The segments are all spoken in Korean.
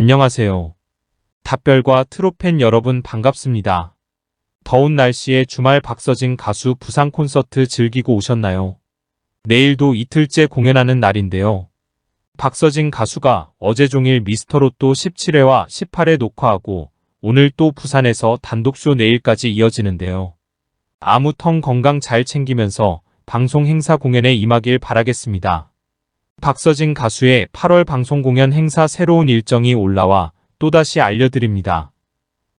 안녕하세요. 답별과 트로팬 여러분 반갑습니다. 더운 날씨에 주말 박서진 가수 부산 콘서트 즐기고 오셨나요? 내일도 이틀째 공연하는 날인데요. 박서진 가수가 어제 종일 미스터로또 17회와 18회 녹화하고 오늘 또 부산에서 단독쇼 내일까지 이어지는데요. 아무튼 건강 잘 챙기면서 방송 행사 공연에 임하길 바라겠습니다. 박서진 가수의 8월 방송 공연 행사 새로운 일정이 올라와 또다시 알려드립니다.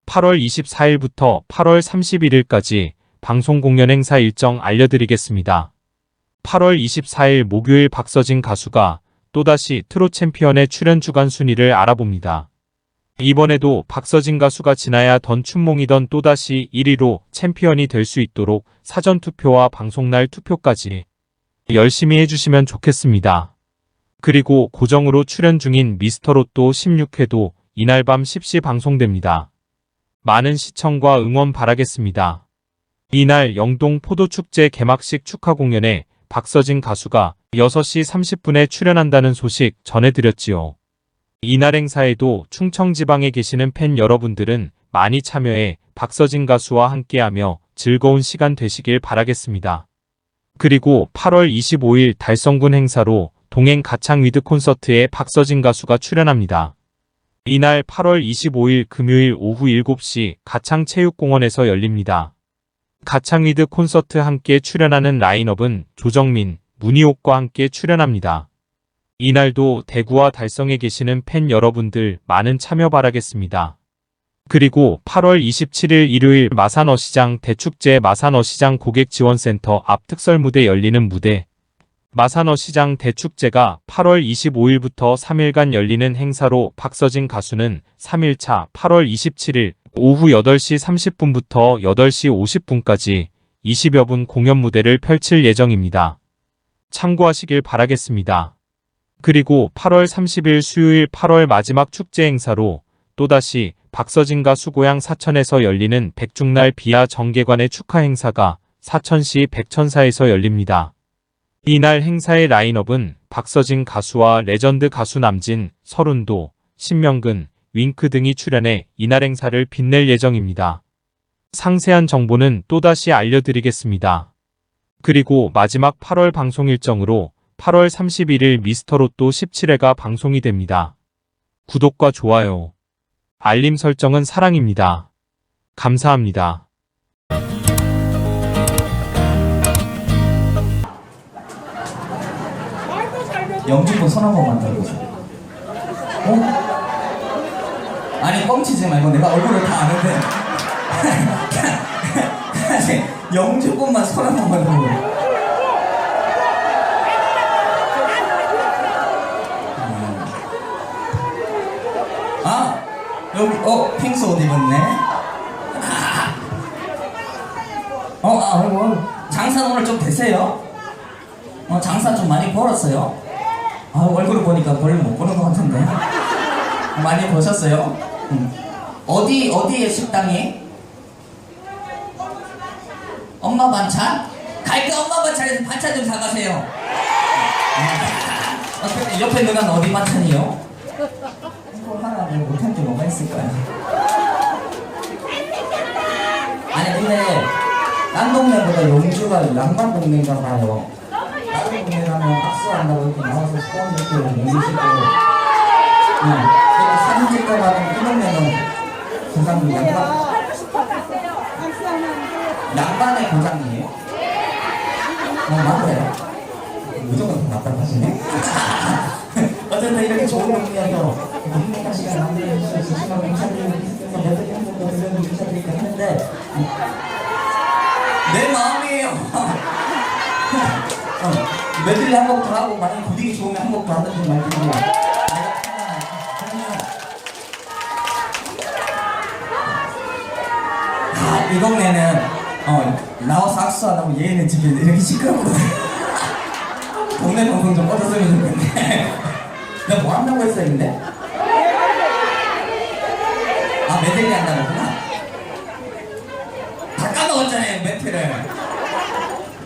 8월 24일부터 8월 31일까지 방송 공연 행사 일정 알려드리겠습니다. 8월 24일 목요일 박서진 가수가 또다시 트롯 챔피언의 출연 주간 순위를 알아봅니다. 이번에도 박서진 가수가 지나야 던 춘몽이던 또다시 1위로 챔피언이 될 수 있도록 사전 투표와 방송날 투표까지 열심히 해주시면 좋겠습니다. 그리고 고정으로 출연 중인 미스터로또 16회도 이날 밤 10시 방송됩니다. 많은 시청과 응원 바라겠습니다. 이날 영동 포도축제 개막식 축하 공연에 박서진 가수가 6시 30분에 출연한다는 소식 전해드렸지요. 이날 행사에도 충청지방에 계시는 팬 여러분들은 많이 참여해 박서진 가수와 함께하며 즐거운 시간 되시길 바라겠습니다. 그리고 8월 25일 달성군 행사로 동행 가창 위드 콘서트에 박서진 가수가 출연합니다. 이날 8월 25일 금요일 오후 7시 가창체육공원에서 열립니다. 가창 위드 콘서트 함께 출연하는 라인업은 조정민, 문희옥과 함께 출연합니다. 이날도 대구와 달성에 계시는 팬 여러분들 많은 참여 바라겠습니다. 그리고 8월 27일 일요일 마산어시장 대축제 마산어시장 고객지원센터 앞 특설 무대 열리는 무대 마산어시장 대축제가 8월 25일부터 3일간 열리는 행사로 박서진 가수는 3일차 8월 27일 오후 8시 30분부터 8시 50분까지 20여 분 공연 무대를 펼칠 예정입니다. 참고하시길 바라겠습니다. 그리고 8월 30일 수요일 8월 마지막 축제 행사로 또다시 박서진 가수 고향 사천에서 열리는 백중날 비아 정계관의 축하 행사가 사천시 백천사에서 열립니다. 이날 행사의 라인업은 박서진 가수와 레전드 가수 남진, 서른도, 신명근, 윙크 등이 출연해 이날 행사를 빛낼 예정입니다. 상세한 정보는 또다시 알려드리겠습니다. 그리고 마지막 8월 방송 일정으로 8월 31일 미스터로또 17회가 방송이 됩니다. 구독과 좋아요, 알림 설정은 사랑입니다. 감사합니다. 영주권 번만 들어보세요. 어? 아니 뻥치지 말고 내가 얼굴을 다 아는데 영주권만 번만 들어보세요. 음. 아 여기 어 핑스 옷 입었네. 아. 어, 아, 아이고 장사 오늘 좀 되세요? 어 장사 좀 많이 벌었어요? 아 얼굴을 보니까 별로 못 보는 것 같은데 많이 보셨어요? 응. 어디 어디에 식당이? 엄마 반찬? 갈 때 엄마 반찬에서 반찬 좀 사가세요. 어, 근데 옆에 누나는 어디 반찬이요? 이거 하나 뭐 못할 게 뭐가 있을까요? 아니 근데 딴 동네보다 용주가 양반 동네인가 봐요. 가면 악수한다고 이렇게 나와서 소원 듣고 옮기시고 응. 이렇게 사진 가는 이 동네는 고장님 양반 양반의 고장이에요? 어 맞아요 무조건 답답하시네 어쨌든 이렇게 좋은 동네에서 행복한 시간 만들어주셔서 진심으로 감사드리면서 몇 가지 한번더 들려주고 감사드릴까 했는데 내 마음이에요 어, 며칠 한 곡도 하고 만약에 분위기 좋으면 한 곡도 내가 편안하게 아, 이 동네는 어, 나와서 악수하다고 얘는 집에 이렇게 시끄럽거든 동네 방송 좀 꺼졌으면 좋겠네 내가 뭐 한다고 했어 근데? 아 메들리 한다고구나 다 까먹었잖아요 멘트를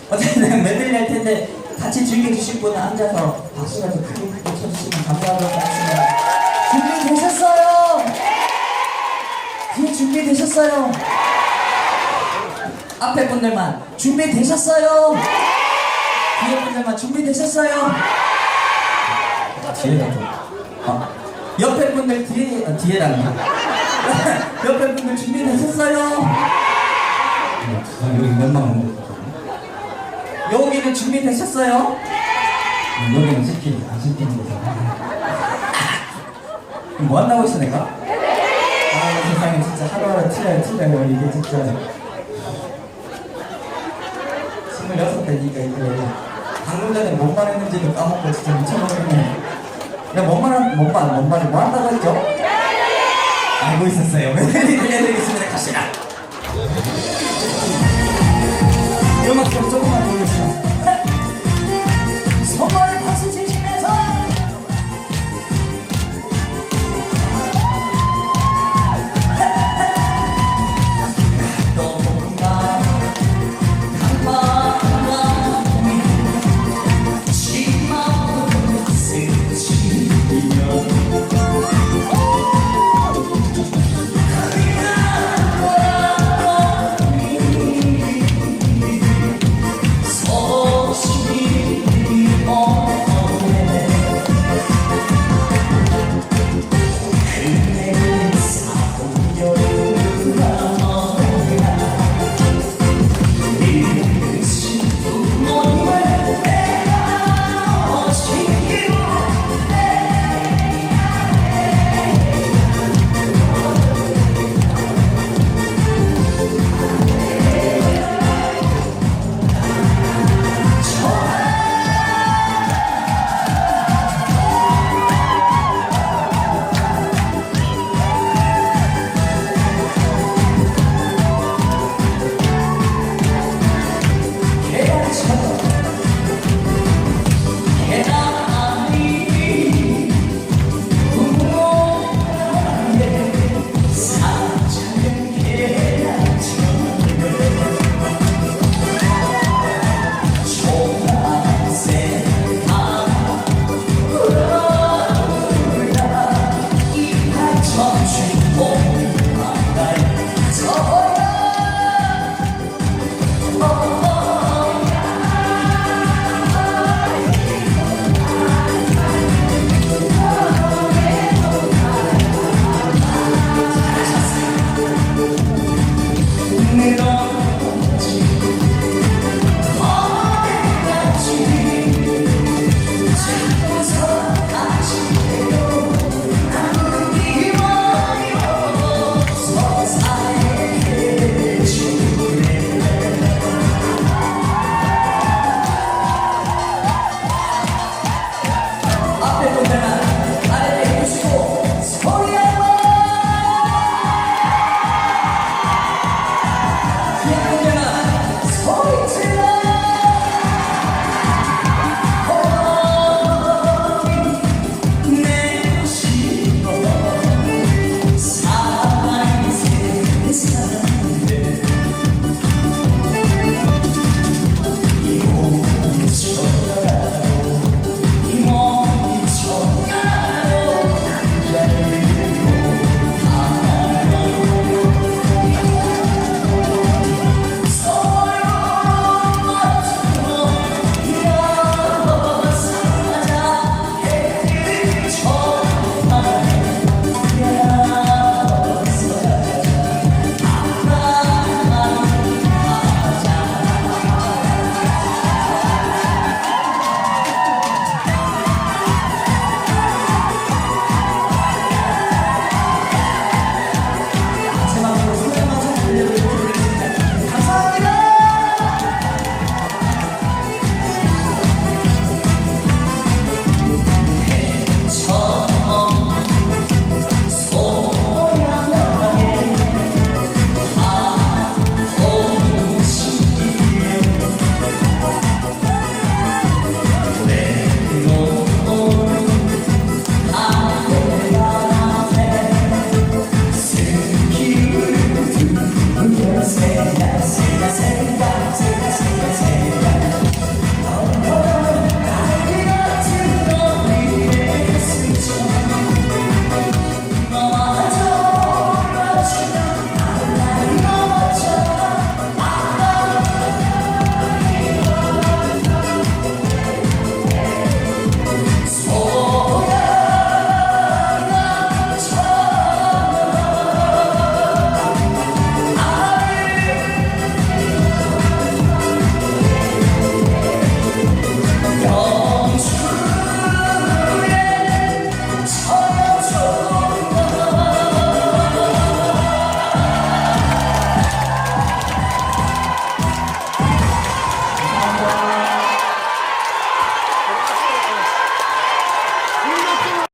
어쨌든 메들리 할 텐데 같이 즐겨주실 분은 앉아서 박수라도 크게 크게 쳐주시면 감사하도록 하겠습니다 준비되셨어요? 준비되셨어요? 앞에 분들만 준비되셨어요? 뒤에 분들만 준비되셨어요? 뒤에다 좀. 아, 옆에 분들 뒤에, 아, 뒤에랑요. 옆에 분들 준비되셨어요? 아, 여기 몇만 원. 여기는 준비되셨어요? 음, 여기는 시키, 안 시키는 거죠. 뭐 한다고 했어, 내가? 아, 세상에 진짜 하루하루 틀려요, 틀려요. 이게 진짜. 26대니까 이게. 방금 전에 뭔 말했는지도 까먹고 진짜 미쳐버리네. 야, 뭔 말, 뭔 말, 뭔 말이 뭐 한다고 했죠? 알고 있었어요. 들려드리겠습